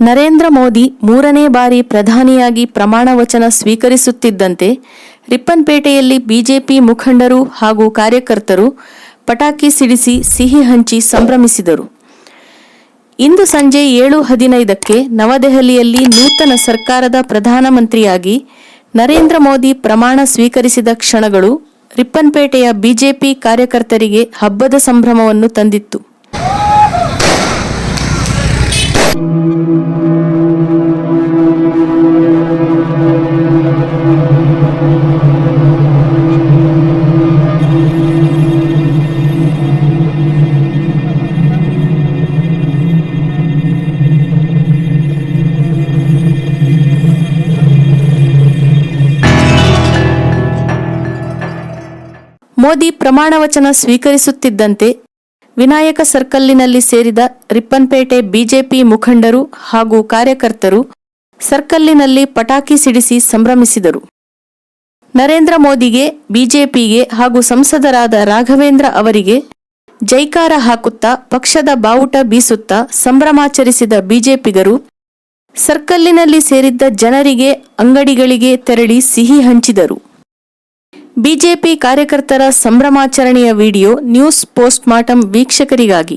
ನರೇಂದ್ರ ಮೋದಿ ಮೂರನೇ ಬಾರಿ ಪ್ರಧಾನಿಯಾಗಿ ಪ್ರಮಾಣ ವಚನ ಸ್ವೀಕರಿಸುತ್ತಿದ್ದಂತೆ ರಿಪ್ಪನ್ಪೇಟೆಯಲ್ಲಿ ಬಿಜೆಪಿ ಮುಖಂಡರು ಹಾಗೂ ಕಾರ್ಯಕರ್ತರು ಪಟಾಕಿ ಸಿಡಿಸಿ ಸಿಹಿ ಹಂಚಿ ಸಂಭ್ರಮಿಸಿದರು. ಇಂದು ಸಂಜೆ ಏಳು ಹದಿನೈದಕ್ಕೆ ನವದೆಹಲಿಯಲ್ಲಿ ನೂತನ ಸರ್ಕಾರದ ಪ್ರಧಾನಮಂತ್ರಿಯಾಗಿ ನರೇಂದ್ರ ಮೋದಿ ಪ್ರಮಾಣ ಸ್ವೀಕರಿಸಿದ ಕ್ಷಣಗಳು ರಿಪ್ಪನ್ಪೇಟೆಯ ಬಿಜೆಪಿ ಕಾರ್ಯಕರ್ತರಿಗೆ ಹಬ್ಬದ ಸಂಭ್ರಮವನ್ನು ತಂದಿತ್ತು. ಮೋದಿ ಪ್ರಮಾಣ ವಚನ ಸ್ವೀಕರಿಸುತ್ತಿದ್ದಂತೆ ವಿನಾಯಕ ಸರ್ಕಲ್ಲಿನಲ್ಲಿ ಸೇರಿದ ರಿಪ್ಪನ್ಪೇಟೆ ಬಿಜೆಪಿ ಮುಖಂಡರು ಹಾಗೂ ಕಾರ್ಯಕರ್ತರು ಸರ್ಕಲ್ಲಿನಲ್ಲಿ ಪಟಾಕಿ ಸಿಡಿಸಿ ಸಂಭ್ರಮಿಸಿದರು. ನರೇಂದ್ರ ಮೋದಿಗೆ, ಬಿಜೆಪಿಗೆ ಹಾಗೂ ಸಂಸದರಾದ ರಾಘವೇಂದ್ರ ಅವರಿಗೆ ಜೈಕಾರ ಹಾಕುತ್ತಾ ಪಕ್ಷದ ಬಾವುಟ ಬೀಸುತ್ತಾ ಸಂಭ್ರಮಾಚರಿಸಿದ ಬಿಜೆಪಿಗರು ಸರ್ಕಲ್ಲಿನಲ್ಲಿ ಸೇರಿದ್ದ ಜನರಿಗೆ ಅಂಗಡಿಗಳಿಗೆ ತೆರಳಿ ಸಿಹಿ ಹಂಚಿದರು. ಬಿಜೆಪಿ ಕಾರ್ಯಕರ್ತರ ಸಂಭ್ರಮಾಚರಣೆಯ ವಿಡಿಯೋ ನ್ಯೂಸ್ ಪೋಸ್ಟ್ ಮಾರ್ಟಂ ವೀಕ್ಷಕರಿಗಾಗಿ.